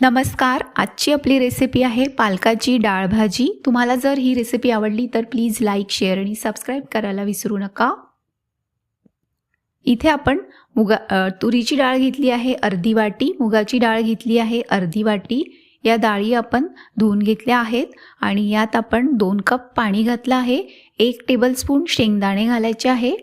नमस्कार आजची आपली रेसिपी आहे पालकाची डाळ भाजी. तुम्हाला जर ही रेसिपी आवडली तर प्लीज लाईक शेअर आणि सबस्क्राईब करायला विसरू नका. इथे आपण मुगा तुरीची डाळ घेतली आहे अर्धी वाटी. मुगाची डाळ घेतली आहे अर्धी वाटी. या डाळी आपण धुवून घेतल्या आहेत आणि यात आपण दोन कप पाणी घातलं आहे. एक टेबलस्पून शेंगदाणे घालायचे आहे.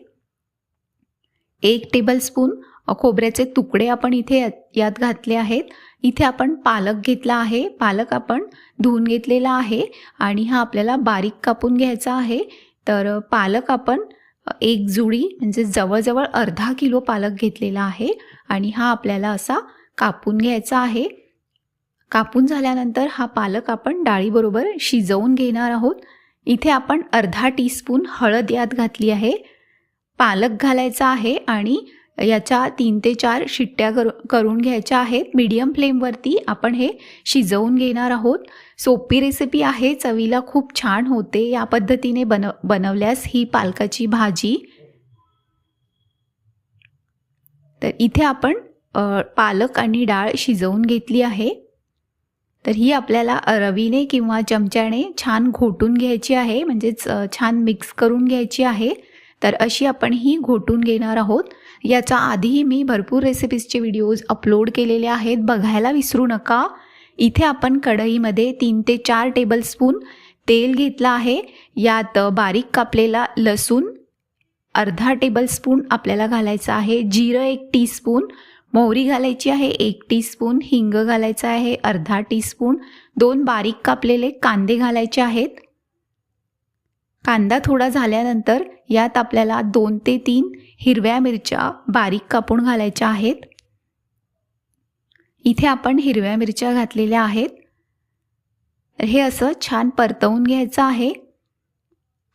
एक टेबलस्पून खोबऱ्याचे तुकडे आपण इथे यात- यात घातले आहेत. इथे आपण पालक घेतला आहे. पालक आपण धुवून घेतलेला आहे आणि हा आपल्याला बारीक कापून घ्यायचा आहे. तर पालक आपण एक जुडी म्हणजे जवळजवळ अर्धा किलो पालक घेतलेला आहे आणि हा आपल्याला असा कापून घ्यायचा आहे. कापून झाल्यानंतर हा पालक आपण डाळीबरोबर शिजवून घेणार आहोत. इथे आपण अर्धा टीस्पून हळद यात घातली आहे. पालक घालायचा आहे आणि याच्या तीन ते चार शिट्ट्या कर करून घ्यायच्या आहेत. मीडियम फ्लेमवरती आपण हे शिजवून घेणार आहोत. सोपी रेसिपी आहे. चवीला खूप छान होते. या पद्धतीने बनव बनवल्यास ही पालकाची भाजी. तर इथे आपण पालक आणि डाळ शिजवून घेतली आहे. तर ही आपल्याला रवीने किंवा चमच्याने छान घोटून घ्यायची आहे. म्हणजेच छान मिक्स करून घ्यायची आहे. तर अशी आपण ही घोटून घेणार आहोत. याच्या आधीही मी भरपूर रेसिपीजचे व्हिडिओज अपलोड केलेले आहेत. बघायला विसरू नका. इथे आपण कढईमध्ये तीन ते चार टेबलस्पून तेल घेतलं आहे. यात बारीक कापलेला लसूण अर्धा टेबलस्पून आपल्याला घालायचं आहे. जिरं एक टीस्पून मोहरी घालायची आहे एक टीस्पून हिंग घालायचं आहे अर्धा टीस्पून दोन बारीक कापलेले कांदे घालायचे आहेत. कांदा थोडा झाल्यानंतर यात आपल्याला दोन ते तीन हिरव्या मिरच्या बारीक कापून घालायच्या आहेत. इथे आपण हिरव्या मिरच्या घातलेल्या आहेत. हे असं छान परतवून घ्यायचं आहे.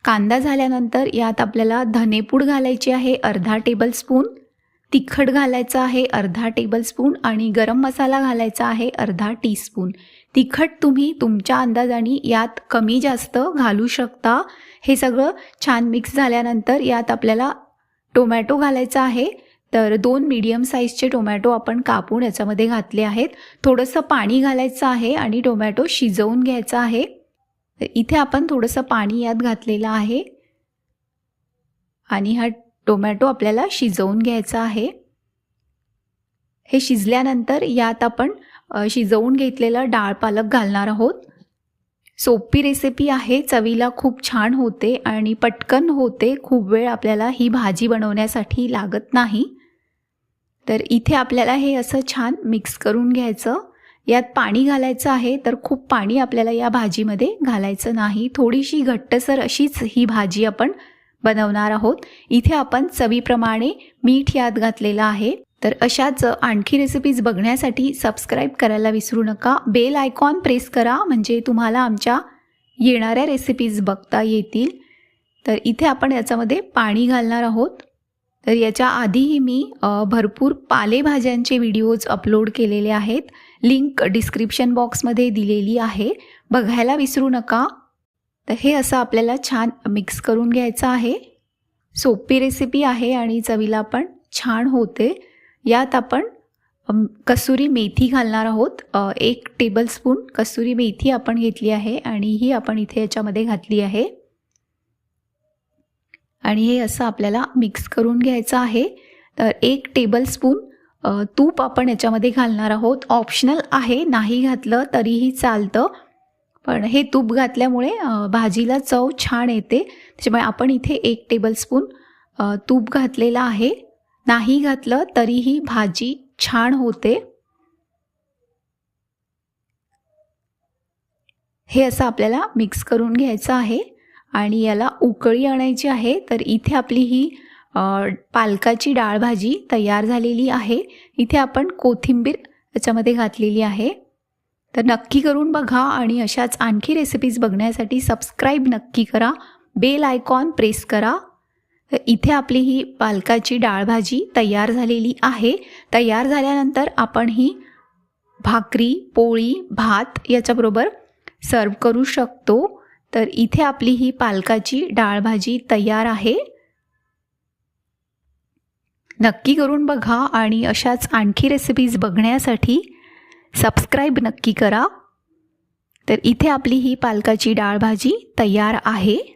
कांदा झाल्यानंतर यात आपल्याला धनेपूड घालायची आहे अर्धा टेबलस्पून. तिखट घालायचं आहे अर्धा टेबलस्पून. आणि गरम मसाला घालायचा आहे अर्धा टीस्पून. तिखट तुम्ही तुमच्या अंदाजाने यात कमी जास्त घालू शकता. हे सगळं छान मिक्स झाल्यानंतर यात आपल्याला टोमॅटो घालायचा आहे. तर दोन मीडियम साईजचे टोमॅटो आपण कापून याच्यामध्ये घातले आहेत. थोडंसं पाणी घालायचं आहे आणि टोमॅटो शिजवून घ्यायचा आहे. इथे आपण थोडंसं पाणी यात घातलेलं आहे. आणि हा टोमॅटो आपल्याला शिजवून घ्यायचा आहे. हे शिजल्यानंतर यात आपण शिजवून घेतलेलं डाळ पालक घालणार आहोत. सोपी रेसिपी आहे चवीला खूप छान होते आणि पटकन होते खूप वेळ आपल्याला ही भाजी बनवण्यासाठी लागत नाही. तर इथे आपल्याला हे असं छान मिक्स करून घ्यायचं. यात पाणी घालायचं आहे तर खूप पाणी आपल्याला या भाजीमध्ये घालायचं नाही. थोडीशी घट्टसर अशीच ही भाजी आपण बनवणार आहोत. इथे आपण चवीप्रमाणे मीठ यात घातलेलं आहे. तर अशाच आणखी रेसिपीज बघण्यासाठी सबस्क्राईब करायला विसरू नका. बेल आयकॉन प्रेस करा म्हणजे तुम्हाला आमच्या येणाऱ्या रेसिपीज बघता येतील. तर इथे आपण याच्यामध्ये पाणी घालणार आहोत. तर याच्या आधीही मी भरपूर पालेभाज्यांचे व्हिडिओज अपलोड केलेले आहेत. लिंक डिस्क्रिप्शन बॉक्समध्ये दिलेली आहे. बघायला विसरू नका. तर हे असं आपल्याला छान मिक्स करून घ्यायचं आहे. सोपी रेसिपी आहे आणि चवीला पण छान होते. यात आपण कसुरी मेथी घालणार आहोत. एक टेबलस्पून कसुरी मेथी आपण घेतली आहे आणि ही आपण इथे याच्यामध्ये घातली आहे. आणि हे असं आपल्याला मिक्स करून घ्यायचं आहे. तर एक टेबलस्पून तूप आपण याच्यामध्ये घालणार आहोत. ऑप्शनल आहे नाही घातलं तरीही चालतं. पण हे तूप घातल्यामुळे भाजीला चव छान येते. त्याच्यामुळे आपण इथे एक टेबलस्पून तूप घातलेलं आहे. नाही घातलं तरीही भाजी छान होते. हे असं आपल्याला मिक्स करून घ्यायचं आहे आणि याला उकळी आणायची आहे. तर इथे आपली ही पालकाची डाळ भाजी तयार झालेली आहे. इथे आपण कोथिंबीर याच्यामध्ये घातलेली आहे. तर नक्की करून बघा आणि अशाच आणखी रेसिपीज बघण्यासाठी सबस्क्राईब नक्की करा. बेल आयकॉन प्रेस करा. तर इथे आपली ही पालकाची डाळभाजी तयार झालेली आहे. तयार झाल्यानंतर आपण ही भाकरी पोळी भात याच्याबरोबर सर्व करू शकतो. तर इथे आपली ही पालकाची डाळभाजी तयार आहे. नक्की करून बघा आणि अशाच आणखी रेसिपीज बघण्यासाठी सबस्क्राईब नक्की करा. तर इथे आपली ही पालकाची डाळभाजी तयार आहे.